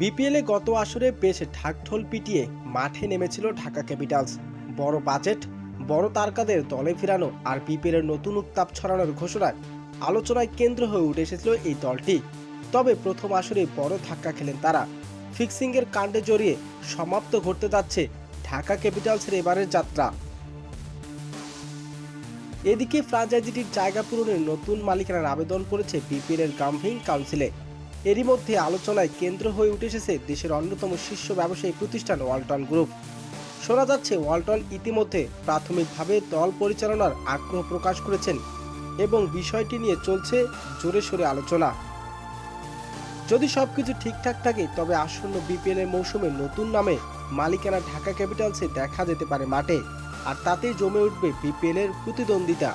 বিপিএলে গত আসরে বেশ ঢাকঢোল পিটিয়ে মাঠে নেমেছিল ঢাকা ক্যাপিটালস। বড় বাজেট, বড় তারকাদের দলে ফেরানো আর বিপিএল এর নতুন উত্তাপ ছড়ানোর ঘোষণায় আলোচনায় কেন্দ্র হয়ে উঠে এসেছিল এই দলটি। তবে প্রথম আসরে বড় ধাক্কা খেলেন তারা। ফিক্সিংয়ের কাণ্ডে জড়িয়ে সমাপ্ত ঘটতে যাচ্ছে ঢাকা ক্যাপিটালসের এবারের যাত্রা। এদিকে ফ্রাঞ্চাইজিটির জায়গা পূরণের নতুন মালিকানার আবেদন করেছে বিপিএল এর গাম্ভিং কাউন্সিলে। এরই মধ্যে আলোচনায় কেন্দ্র হয়ে উঠে এসেছে দেশের অন্যতম শীর্ষ ব্যবসায়ী প্রতিষ্ঠান ওয়ালটন গ্রুপ। শোনা যাচ্ছে, ওয়ালটন ইতিমধ্যে প্রাথমিকভাবে দল পরিচালনার আগ্রহ প্রকাশ করেছেন এবং বিষয়টি নিয়ে চলছে জোরে সোরে আলোচনা। যদি সব কিছু ঠিকঠাক থাকে, তবে আসন্ন বিপিএল এর মৌসুমে নতুন নামে মালিকানা ঢাকা ক্যাপিটালসে দেখা যেতে পারে মাঠে, আর তাতেই জমে উঠবে বিপিএল এর প্রতিদ্বন্দ্বিতা।